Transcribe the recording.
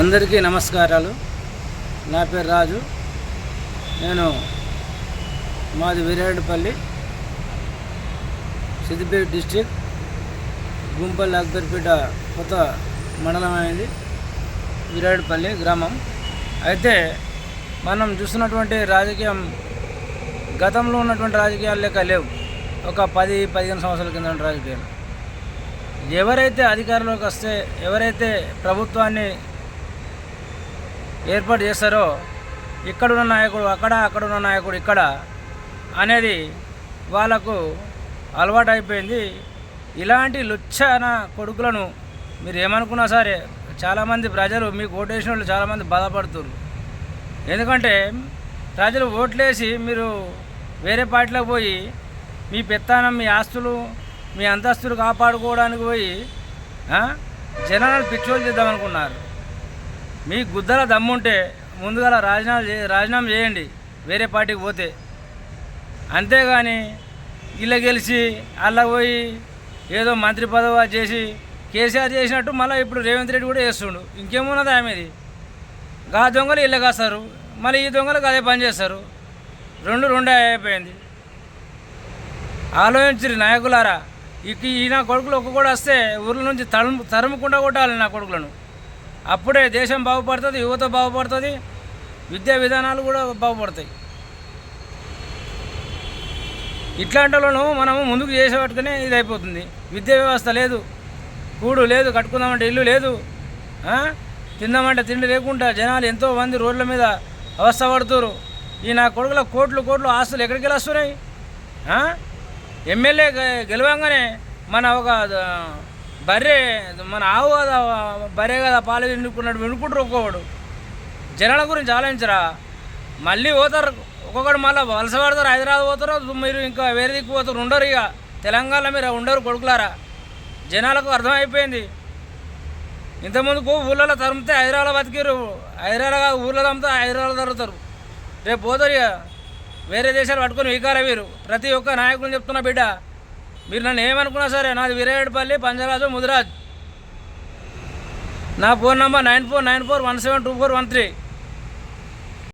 అందరికీ నమస్కారాలు. నా పేరు రాజు. నేను మాది వీరేడుపల్లి సిద్దిపేట డిస్టిక్ గుంపల్లి అక్బర్పేట కొత్త మండలం అనేది వీరేడుపల్లి గ్రామం. అయితే మనం చూస్తున్నటువంటి రాజకీయం గతంలో ఉన్నటువంటి రాజకీయాలు లెక్క లేవు. ఒక పది పదిహేను సంవత్సరాల కింద ఉన్న రాజకీయాలు. ఎవరైతే అధికారంలోకి వస్తే ఎవరైతే ప్రభుత్వాన్ని ఏర్పాటు చేస్తారో ఇక్కడున్న నాయకుడు అక్కడ అక్కడున్న నాయకుడు ఇక్కడ అనేది వాళ్ళకు అలవాటు అయిపోయింది ఇలాంటి లుచ్చన కొడుకులను మీరు ఏమనుకున్నా సరే చాలామంది ప్రజలు మీకు ఓటేసిన వాళ్ళు చాలామంది బాధపడుతున్నారు. ఎందుకంటే ప్రజలు ఓట్లేసి మీరు వేరే పార్టీలోకి పోయి మీ పెత్తానం మీ ఆస్తులు మీ అంతస్తులు కాపాడుకోవడానికి పోయి జనాలను పిచ్చోలు చేద్దామనుకున్నారు. మీ గుద్దల దమ్ముంటే ముందుగా రాజీనామా రాజీనామా చేయండి. వేరే పార్టీకి పోతే. అంతేగాని ఇలా గెలిచి అలా పోయి ఏదో మంత్రి పదవి చేసి కేసీఆర్ చేసినట్టు మళ్ళీ ఇప్పుడు రేవంత్ రెడ్డి కూడా చేస్తుండు. ఇంకేమున్నది ఆమెది? గా దొంగలు ఇళ్ళ కాస్తారు. మళ్ళీ ఈ దొంగలకు అదే పని చేస్తారు. రెండు రెండే అయిపోయింది. ఆలోచించరు నాయకులారా. ఇక ఈ నా కొడుకులు ఒక్క కూడా వస్తే ఊర్ల నుంచి తరుము తరుముకుండా కొట్టాలి నా కొడుకులను. అప్పుడే దేశం బాగుపడుతుంది యువత బాగుపడుతుంది విద్యా విధానాలు కూడా బాగుపడతాయి. ఇట్లాంటి వాళ్ళను మనము ముందుకు చేసేవాటికనే ఇది అయిపోతుంది విద్యా వ్యవస్థ లేదు కూడు లేదు కట్టుకుందామంటే ఇల్లు లేదు తిందామంటే తిండి లేకుండా జనాలు ఎంతో మంది రోడ్ల మీద అవస్థ పడుతురు. ఈ నా కొడుకుల కోట్లు కోట్లు ఆస్తులు ఎక్కడికి వెళ్ళి వస్తున్నాయి? ఎమ్మెల్యే గె- గెలవంగానే మన ఒక బర్రె మన ఆవు కదా బర్రె కదా పాలు వినుకున్నాడు వినుకుంటారు ఒక్కొక్కడు. జనాల గురించి ఆలోచించరా? మళ్ళీ పోతారు ఒక్కొక్కడు మళ్ళీ వలస పడతారు హైదరాబాద్ పోతారు మీరు ఇంకా వేరే దిక్కు పోతారు ఉండరు ఇక. తెలంగాణలో మీరు ఉండరు కొడుకులారా? జనాలకు అర్థమైపోయింది. ఇంతకుముందుకు ఊళ్ళలో తరిమితే హైదరాబాద్ బతికిరు హైదరాబాద్ ఊళ్ళో తమ్మితే హైదరాబాద్ తరుగుతారు రేపు పోతారు ఇక. వేరే దేశాలు పట్టుకొని వీకారా వీరు. ప్రతి ఒక్క నాయకుని చెప్తున్నా బిడ్డ. మీరు నన్ను ఏమనుకున్నా సరే నాది వీరేడుపల్లి పంజరాజు ముదిరాజ్. నా phone number nine four nine four one seven two four one three.